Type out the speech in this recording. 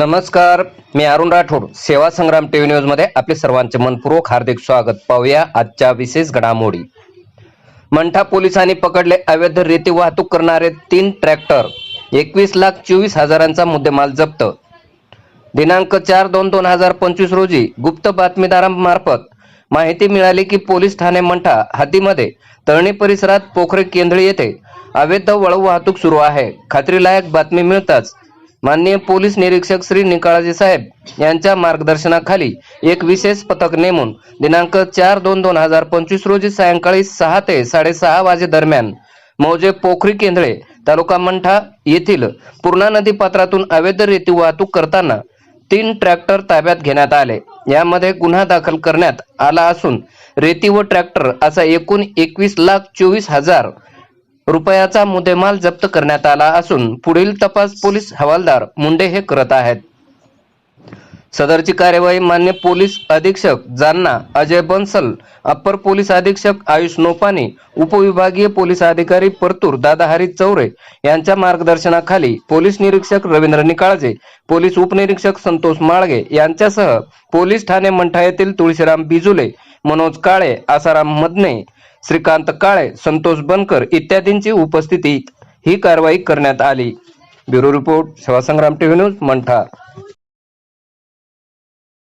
नमस्कार मी अरुण राठोड सेवा संग्राम टीव्ही न्यूजमध्ये आपले सर्वांचे मनपूर्वक हार्दिक स्वागत. पाहूया आजच्या विशेष घडामोडी. मंठा पोलिसांनी पकडले अवैध रेती वाहतूक करणारे तीन ट्रॅक्टर. एकवीस लाख चोवीस हजारांचा मुद्देमाल जप्त. दिनांक चार दोन दोन हजार पंचवीस रोजी गुप्त बातमीदारांमार्फत माहिती मिळाली की पोलीस ठाणे मंठा हद्दीमध्ये तळणी परिसरात पोखरे केंद्र येथे अवैध वळू वाहतूक सुरू आहे. खात्रीलायक बातमी मिळताच माननीय पोलीस निरीक्षक श्री निकाळाजी साहेब यांच्या मार्गदर्शनाखाली एक विशेष पथक नेमून दिनांक चार दोन दोन हजार पंचवीस रोजी सायंकाळी सहा ते साडेसहा वाजे दरम्यान मौजे पोखरी केंद्रे तालुका मंठा येथील पूर्णा नदी पात्रातून अवैध रेती वाहतूक करताना तीन ट्रॅक्टर ताब्यात घेण्यात आले. यामध्ये गुन्हा दाखल करण्यात आला असून रेती व ट्रॅक्टर असा एकूण एकवीस लाख चोवीस हजार रुपयाचा मुद्देमाल जप्त करण्यात आला असून पुढील तपास पोलीस हवालदार मुंडे हे करत आहेत. सदरची कार्यवाही मान्य पोलीस अधीक्षक जालना अजय बन्सल अप्पर पोलीस अधीक्षक आयुष नोपाने उपविभागीय पोलीस अधिकारी परतूर दादाहरी चौरे यांच्या मार्गदर्शनाखाली पोलीस निरीक्षक रवींद्र निकाळजे पोलीस उपनिरीक्षक संतोष माळगे यांच्यासह पोलीस ठाणे मंठा येथील तुळशीराम बिजुले मनोज काळे आसाराम मदने श्रीकांत काळे संतोष बनकर इत्यादींची उपस्थितीत ही कारवाई करण्यात आली. Bureau report Sevasangram TV news Mantha.